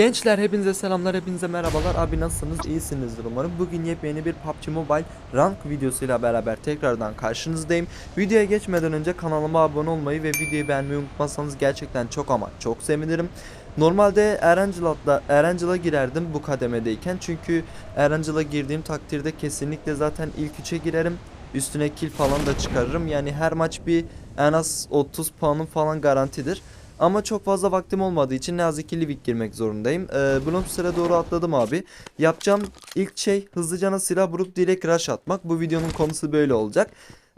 Gençler hepinize selamlar, hepinize merhabalar. Abi nasılsınız? İyisinizdir umarım. Bugün yepyeni bir PUBG Mobile rank videosuyla beraber tekrardan karşınızdayım. Videoya geçmeden önce kanalıma abone olmayı ve videoyu beğenmeyi unutmazsanız gerçekten çok ama çok sevinirim. Normalde Erangel'a girerdim bu kademedeyken. Çünkü Erangel'a girdiğim takdirde kesinlikle zaten ilk 3'e girerim. Üstüne kill falan da çıkarırım. Yani her maç bir en az 30 puanım falan garantidir. Ama çok fazla vaktim olmadığı için ne yazık ki Livik girmek zorundayım. Ee, Bloom sıra doğru atladım abi. Yapacağım ilk şey hızlıcana silah vurup direkt rush atmak. Bu videonun konusu böyle olacak.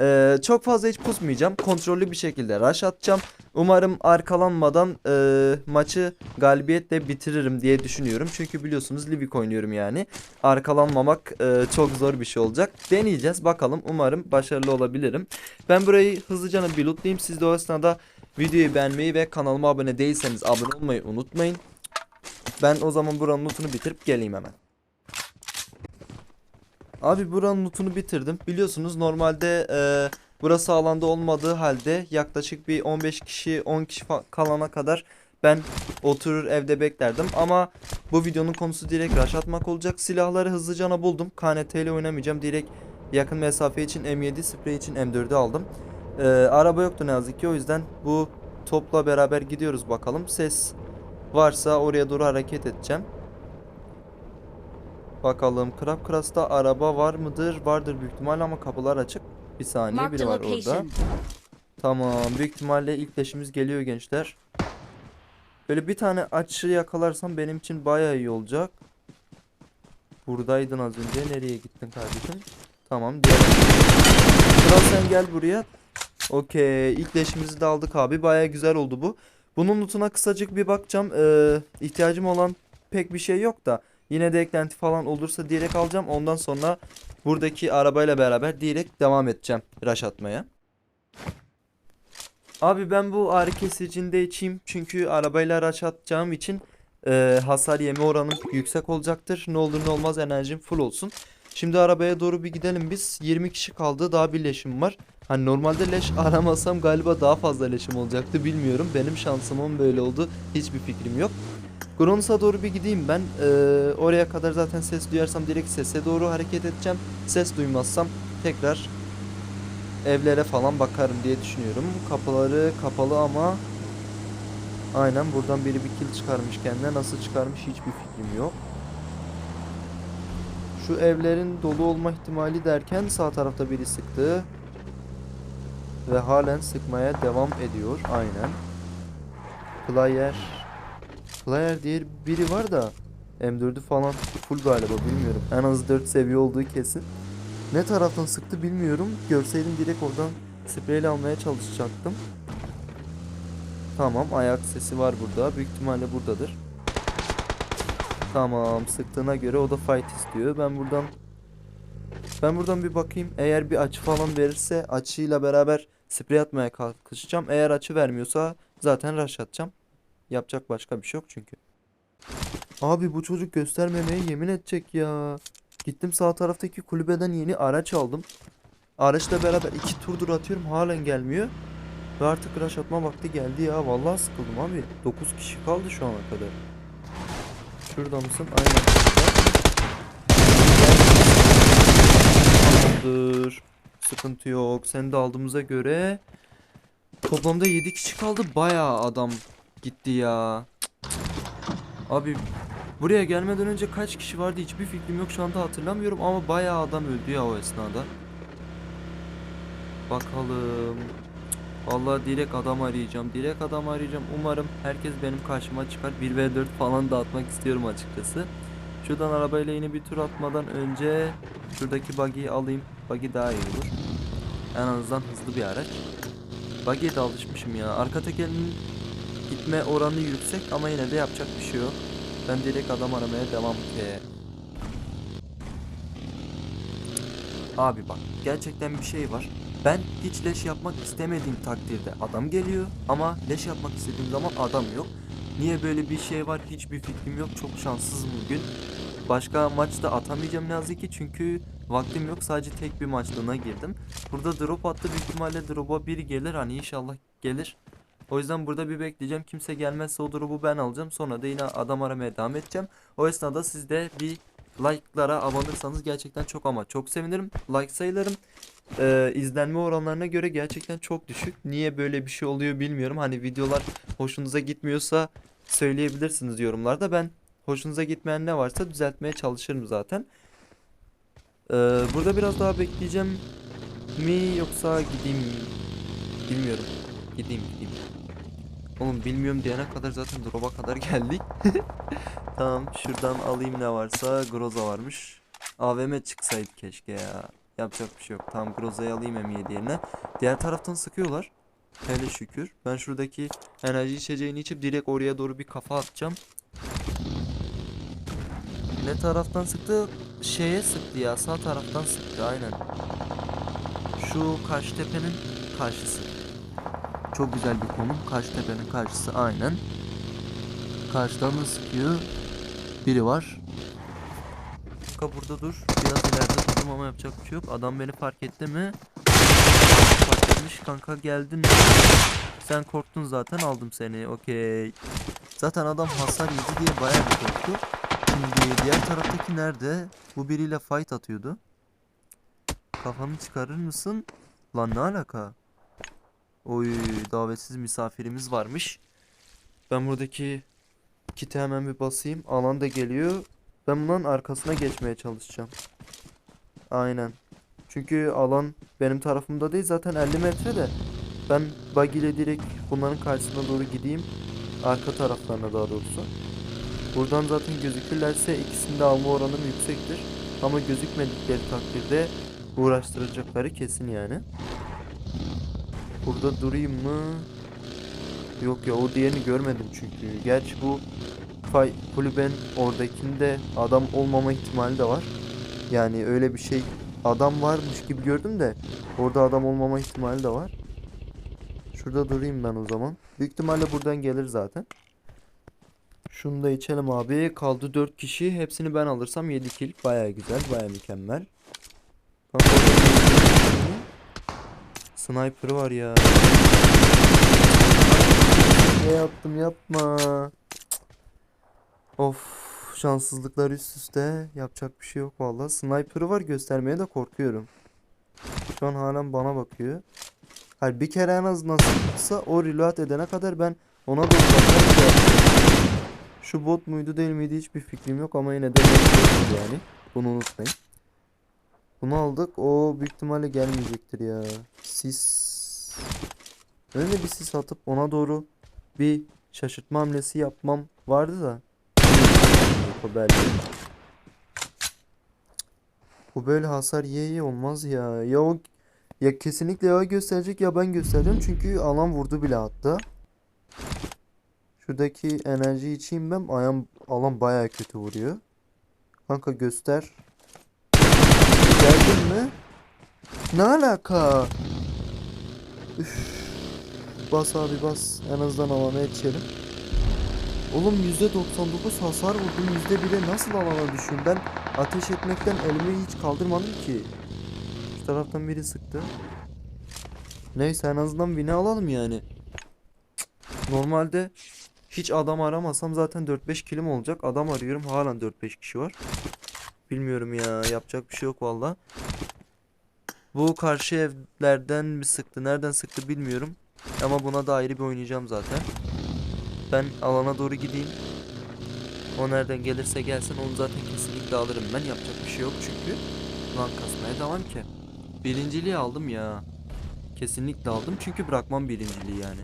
Ee, çok fazla hiç pusmayacağım. Kontrollü bir şekilde rush atacağım. Umarım arkalanmadan e, maçı galibiyetle bitiririm diye düşünüyorum. Çünkü biliyorsunuz Livik oynuyorum yani. Arkalanmamak e, çok zor bir şey olacak. Deneyeceğiz bakalım. Umarım başarılı olabilirim. Ben burayı hızlıca bir lootlayayım. Siz de o esnada Videoyu beğenmeyi ve kanalıma abone değilseniz abone olmayı unutmayın. Ben o zaman buranın lootunu bitirip geleyim hemen. Abi buranın lootunu bitirdim. Biliyorsunuz normalde e, burası alanda olmadığı halde yaklaşık bir 15 kişi 10 kişi kalana kadar ben oturur evde beklerdim. Ama bu videonun konusu direkt rush atmak olacak. Silahları hızlıca buldum. KNT ile oynamayacağım. Direkt yakın mesafe için M7 sprey için M4'ü aldım. Ee, araba yoktu ne yazık ki o yüzden bu topla beraber gidiyoruz bakalım. Ses varsa oraya doğru hareket edeceğim. Bakalım Crab Crust'ta araba var mıdır? Vardır büyük ihtimalle ama kapılar açık. Bir saniye biri var orada. Tamam büyük ihtimalle ilk leşimiz geliyor gençler. Böyle bir tane açı yakalarsam benim için bayağı iyi olacak. Buradaydın az önce. Nereye gittin kardeşim? Tamam. Diğer Kral sen gel buraya. Okey. İlk leşimizi de aldık abi. Bayağı güzel oldu bu. Bunun lootuna kısacık bir bakacağım. Ee, ihtiyacım olan pek bir şey yok da. Yine de eklenti falan olursa direkt alacağım. Ondan sonra buradaki arabayla beraber direkt devam edeceğim rush atmaya. Abi ben bu ağrı kesicinde içeyim. Çünkü arabayla araç atacağım için e, hasar yeme oranım yüksek olacaktır. Ne olur ne olmaz enerjim full olsun. Şimdi arabaya doğru bir gidelim biz. 20 kişi kaldı. Daha bir leşim var. Hani normalde leş aramasam galiba daha fazla leşim olacaktı. Bilmiyorum. Benim şansımın böyle oldu. Hiçbir fikrim yok. Kronos'a doğru bir gideyim ben. Ee, oraya kadar zaten ses duyarsam direkt sese doğru hareket edeceğim. Ses duymazsam tekrar evlere falan bakarım diye düşünüyorum. Kapıları kapalı ama aynen buradan biri bir kill çıkarmış kendine. Nasıl çıkarmış hiçbir fikrim yok. Şu evlerin dolu olma ihtimali derken sağ tarafta biri sıktı. Ve halen sıkmaya devam ediyor. Aynen. Player. Player diye biri var da M4'ü falan full galiba bilmiyorum. En az 4 seviye olduğu kesin. Ne taraftan sıktı bilmiyorum. Görseydim direkt oradan spreyle almaya çalışacaktım. Tamam ayak sesi var burada. Büyük ihtimalle buradadır. Tamam sıktığına göre o da fight istiyor. Ben buradan ben buradan bir bakayım. Eğer bir açı falan verirse açıyla beraber sprey atmaya kalkışacağım. Eğer açı vermiyorsa zaten rush atacağım. Yapacak başka bir şey yok çünkü. Abi bu çocuk göstermemeye yemin edecek ya. Gittim sağ taraftaki kulübeden yeni araç aldım. Araçla beraber iki turdur atıyorum halen gelmiyor. Ve artık rush atma vakti geldi ya. Vallahi sıkıldım abi. 9 kişi kaldı şu ana kadar. Şurada mısın? Aynen. Tamamdır. Sıkıntı yok. Seni de aldığımıza göre toplamda 7 kişi kaldı. Bayağı adam gitti ya. Abi buraya gelmeden önce kaç kişi vardı hiçbir fikrim yok şu anda hatırlamıyorum ama bayağı adam öldü ya o esnada. Bakalım. Vallahi direkt adam arayacağım. Direkt adam arayacağım. Umarım herkes benim karşıma çıkar. 1v4 falan dağıtmak istiyorum açıkçası. Şuradan arabayla yine bir tur atmadan önce şuradaki buggy'yi alayım. Buggy daha iyi olur. En azından hızlı bir araç. Buggy'ye de alışmışım ya. Arka tekerinin gitme oranı yüksek ama yine de yapacak bir şey yok. Ben direkt adam aramaya devam ki. Abi bak gerçekten bir şey var. Ben hiç leş yapmak istemediğim takdirde adam geliyor ama leş yapmak istediğim zaman adam yok. Niye böyle bir şey var hiçbir fikrim yok. Çok şanssızım bugün. Başka maçta atamayacağım ne ki çünkü vaktim yok. Sadece tek bir maçlığına girdim. Burada drop attı büyük ihtimalle drop'a biri gelir hani inşallah gelir. O yüzden burada bir bekleyeceğim. Kimse gelmezse o drop'u ben alacağım. Sonra da yine adam aramaya devam edeceğim. O esnada siz de bir like'lara abanırsanız gerçekten çok ama çok sevinirim. Like sayılarım e, izlenme oranlarına göre gerçekten çok düşük. Niye böyle bir şey oluyor bilmiyorum. Hani videolar hoşunuza gitmiyorsa söyleyebilirsiniz yorumlarda. Ben hoşunuza gitmeyen ne varsa düzeltmeye çalışırım zaten. E, burada biraz daha bekleyeceğim mi yoksa gideyim mi? Bilmiyorum. Gideyim gideyim. Oğlum bilmiyorum diyene kadar zaten drop'a kadar geldik. Tamam şuradan alayım ne varsa. Groza varmış. AVM çıksaydı keşke ya. Yapacak bir şey yok. Tamam Groza'yı alayım M7 yerine. Diğer taraftan sıkıyorlar. Hele şükür. Ben şuradaki enerji içeceğini içip direkt oraya doğru bir kafa atacağım. Ne taraftan sıktı? Şeye sıktı ya. Sağ taraftan sıktı aynen. Şu Karşıtepe'nin karşısı. Çok güzel bir konum. Karşıtepe'nin karşısı aynen. Karşıdan da sıkıyor. Biri var. Kanka burada dur. Biraz ileride durdum ama yapacak bir şey yok. Adam beni fark etti mi? Fark etmiş kanka geldin. Sen korktun zaten aldım seni. Okey. Zaten adam hasar yedi diye bayağı bir korktu. Şimdi diğer taraftaki nerede? Bu biriyle fight atıyordu. Kafanı çıkarır mısın? Lan ne alaka? Oy davetsiz misafirimiz varmış. Ben buradaki kiti hemen bir basayım. Alan da geliyor. Ben bunların arkasına geçmeye çalışacağım. Aynen. Çünkü alan benim tarafımda değil zaten 50 metre de. Ben buggy ile direkt bunların karşısına doğru gideyim. Arka taraflarına daha doğrusu. Buradan zaten gözükürlerse ikisinde alma oranım yüksektir. Ama gözükmedikleri takdirde uğraştıracakları kesin yani. Burada durayım mı? Yok ya o diğerini görmedim çünkü. Gerçi bu fay kulüben oradakinde adam olmama ihtimali de var. Yani öyle bir şey adam varmış gibi gördüm de orada adam olmama ihtimali de var. Şurada durayım ben o zaman. Büyük ihtimalle buradan gelir zaten. Şunu da içelim abi. Kaldı 4 kişi. Hepsini ben alırsam 7 kill. Baya güzel. Baya mükemmel. Kanka Sniper var ya. Ne yaptım yapma. Of şanssızlıklar üst üste. Yapacak bir şey yok vallahi. Sniper'ı var göstermeye de korkuyorum. Şu an halen bana bakıyor. Hayır bir kere en azından sıksa o reload edene kadar ben ona ki Şu bot muydu değil miydi hiçbir fikrim yok ama yine de yani. Bunu unutmayın. Bunu aldık. O büyük ihtimalle gelmeyecektir ya. Sis. Öyle bir sis atıp ona doğru bir şaşırtma hamlesi yapmam vardı da. Bu belli. Bu böyle hasar yiye yiye olmaz ya. Ya o ya kesinlikle ya gösterecek ya ben göstereceğim çünkü alan vurdu bile hatta. Şuradaki enerji içeyim ben. Ayağım alan baya kötü vuruyor. Kanka göster. Geldin mi? Ne alaka? Üf. Bas abi bas. En azından alana yetişelim. Oğlum %99 hasar vurdum. %1'e nasıl alana düşüyorum? Ben ateş etmekten elimi hiç kaldırmadım ki. Şu taraftan biri sıktı. Neyse en azından win'i alalım yani. Normalde hiç adam aramasam zaten 4-5 kilim olacak. Adam arıyorum halen 4-5 kişi var. Bilmiyorum ya yapacak bir şey yok valla. Bu karşı evlerden mi sıktı nereden sıktı bilmiyorum. Ama buna da ayrı bir oynayacağım zaten. Ben alana doğru gideyim. O nereden gelirse gelsin onu zaten kesinlikle alırım ben. Yapacak bir şey yok çünkü. Lan kasmaya devam ki. Birinciliği aldım ya. Kesinlikle aldım çünkü bırakmam birinciliği yani.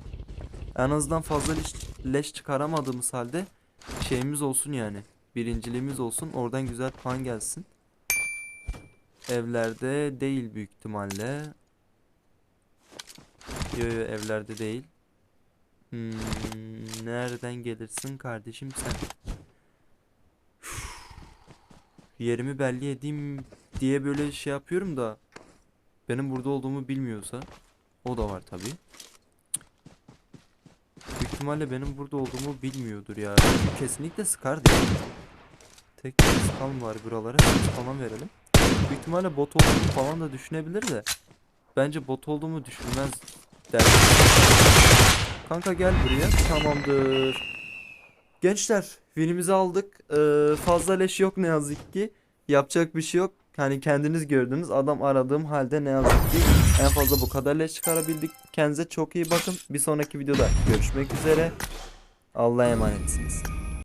En azından fazla leş, leş çıkaramadığımız halde şeyimiz olsun yani. Birinciliğimiz olsun. Oradan güzel puan gelsin. Evlerde değil büyük ihtimalle. Yo yo evlerde değil. Hmm, nereden gelirsin kardeşim sen? Üf. Yerimi belli edeyim diye böyle şey yapıyorum da benim burada olduğumu bilmiyorsa o da var tabi. Büyük ihtimalle benim burada olduğumu bilmiyordur ya. Kesinlikle sıkardı. Tek bir sıkalım var buralara. Falan verelim. Büyük ihtimalle bot olduğumu falan da düşünebilir de. Bence bot olduğumu düşünmez der. Kanka gel buraya. Tamamdır. Gençler winimizi aldık. Ee, fazla leş yok ne yazık ki. Yapacak bir şey yok. Hani kendiniz gördünüz. Adam aradığım halde ne yazık ki en fazla bu kadar leş çıkarabildik. Kendinize çok iyi bakın. Bir sonraki videoda görüşmek üzere. Allah'a emanetsiniz.